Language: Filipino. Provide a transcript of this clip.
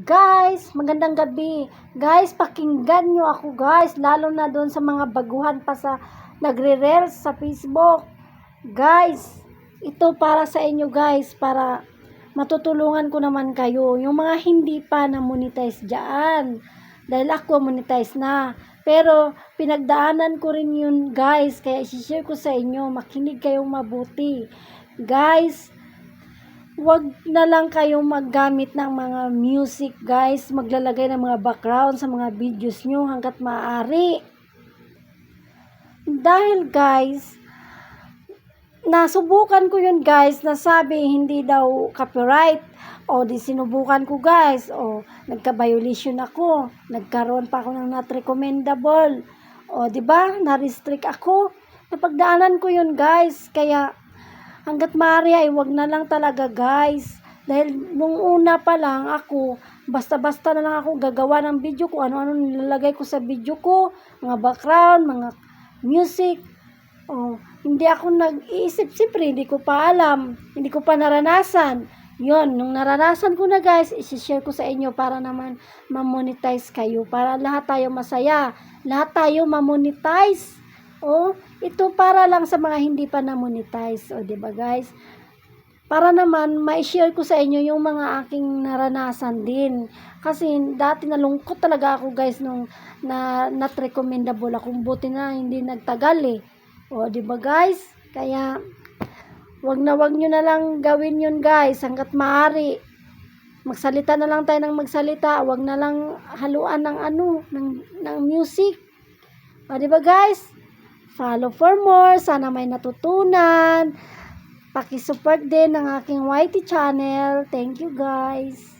Guys, magandang gabi. Guys, pakinggan nyo ako guys. Lalo na doon sa mga baguhan pa sa nagre-reels sa Facebook. Guys, ito para sa inyo guys. Para matutulungan ko naman kayo. Yung mga hindi pa na monetize dyan. Dahil ako monetize na. Pero pinagdaanan ko rin yun guys. Kaya isi-share ko sa inyo. Makinig kayong mabuti. Guys, wag na lang kayong maggamit ng mga music guys. Maglalagay ng mga background sa mga videos nyo hanggat maaari. Dahil guys nasubukan ko yun guys nasabi hindi daw copyright. O di sinubukan ko guys. O nagka-violation ako. Nagkaroon pa ako ng not recommendable o di ba? Na-restrict ako. Napagdaanan ko yun guys. Kaya hanggat maaari ay wag na lang talaga guys. Dahil nung una pa lang ako, basta-basta na lang ako gagawa ng video ko, ano-ano nilalagay ko sa video ko, mga background, mga music. Oh, hindi ako nag-iisip, siyempre hindi ko pa alam, hindi ko pa naranasan. Yon, nung naranasan ko na guys, isi-share ko sa inyo para naman ma-monetize kayo, para lahat tayo masaya, lahat tayo ma-monetize. Oh, ito para lang sa mga hindi pa na-monetize. O, di ba guys? Para naman, ma-share ko sa inyo yung mga aking naranasan din. Kasi dati nalungkot talaga ako guys nung na not recommendable ako. Buti na hindi nagtagal eh. O, di ba guys? Kaya, wag na wag nyo na lang gawin yun guys hanggat maaari. Magsalita na lang tayo ng magsalita. Wag na lang haluan ng ano, ng, ng music. O, di ba guys? Follow for more. Sana may natutunan. Pakisupport din ng aking YT channel. Thank you guys.